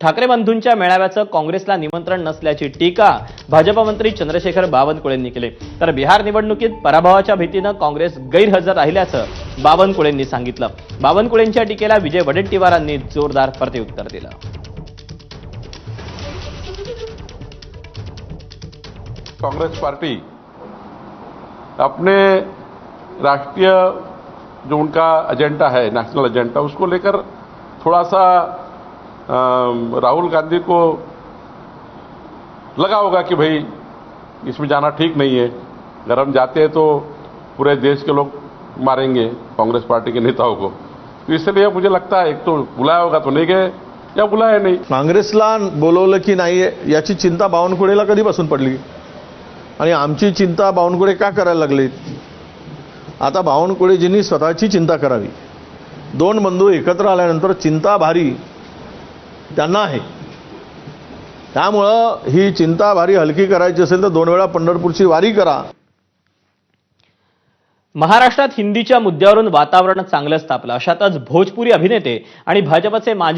ठाकरे बंधूंच्या मेळाव्याचं काँग्रेसला निमंत्रण नसल्याची टीका भाजप मंत्री चंद्रशेखर बावनकुळेंनी केली. तर बिहार निवडणुकीत पराभवाच्या भीतीनं काँग्रेस गैरहजर राहिल्याचं बावनकुळेंनी सांगितलं. बावनकुळेंच्या टीकेला विजय वडेट्टीवारांनी जोरदार प्रत्युत्तर दिलं. कांग्रेस पार्टी अपने राष्ट्रीय जो उनका एजेंडा है नेशनल एजेंडा उसको लेकर थोड़ा सा राहुल गांधी को लगा होगा कि भाई इसमें जाना ठीक नहीं है। अगर हम जाते हैं तो पूरे देश के लोग मारेंगे कांग्रेस पार्टी के नेताओं को। तो इसलिए मुझे लगता है एक तो बुलाया होगा तो नहीं गए या बुलाया नहीं। काँग्रेसला बोलवलं की नाही याची चिंता बावनकुळेला कधीपासून पडली? आणि आमची चिंता बावनकुळे का करायला लागली? आता बावनकुळेजींनी स्वतःची चिंता करावी. दोन बंधू एकत्र आल्यानंतर चिंता भारी त्यांना आहे. त्यामुळं ही चिंता भारी हलकी करायची असेल तर दोन वेळा पंढरपूरची वारी करा. महाराष्ट्रात हिंदीच्या मुद्द्यावरून वातावरण चांगलंच तापलं. अशातच भोजपुरी अभिनेते आणि भाजपचे माजी